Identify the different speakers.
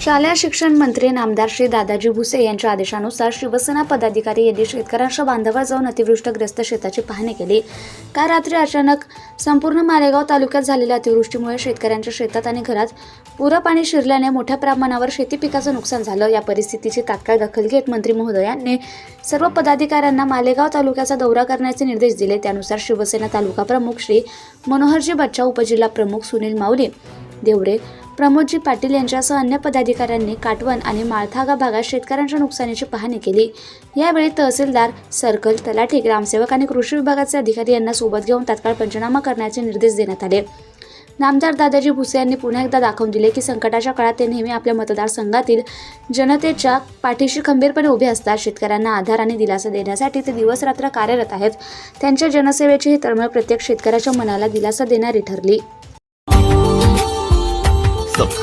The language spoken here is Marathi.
Speaker 1: शालेय शिक्षण मंत्री नामदार श्री दादाजी भुसे यांच्या आदेशानुसार शिवसेना पदाधिकारी यांनी शेतकऱ्यांच्या बांधावर जाऊन अतिवृष्टग्रस्त शेताची पाहणी केली. काल रात्री अचानक संपूर्ण मालेगाव तालुक्यात झालेल्या अतिवृष्टीमुळे शेतकऱ्यांच्या शेतात आणि घरात पुरं पाणी शिरल्याने मोठ्या प्रमाणावर शेती पिकाचं नुकसान झालं. या परिस्थितीची तात्काळ दखल घेत मंत्री महोदयांनी सर्व पदाधिकाऱ्यांना मालेगाव तालुक्याचा दौरा करण्याचे निर्देश दिले. त्यानुसार शिवसेना तालुका प्रमुख श्री मनोहरजी बच्चा उपजिल्हा प्रमुख सुनील माऊली देवरे प्रमोदजी पाटील यांच्यासह अन्य पदाधिकाऱ्यांनी काटवण आणि माळथागा भागात शेतकऱ्यांच्या नुकसानीची पाहणी केली. यावेळी तहसीलदार सर्कल तलाठी ग्रामसेवक आणि कृषी विभागाचे अधिकारी यांना सोबत घेऊन तात्काळ पंचनामा करण्याचे निर्देश देण्यात आले. नामदार दादाजी भुसे यांनी पुन्हा एकदा दाखवून दिले की संकटाच्या काळात ते नेहमी आपल्या मतदारसंघातील जनतेच्या पाठीशी खंबीरपणे उभे असतात. शेतकऱ्यांना आधार आणि दिलासा देण्यासाठी ते दिवसरात्र कार्यरत आहेत. त्यांच्या जनसेवेची ही तळमळ प्रत्येक शेतकऱ्याच्या मनाला दिलासा देणारी ठरली.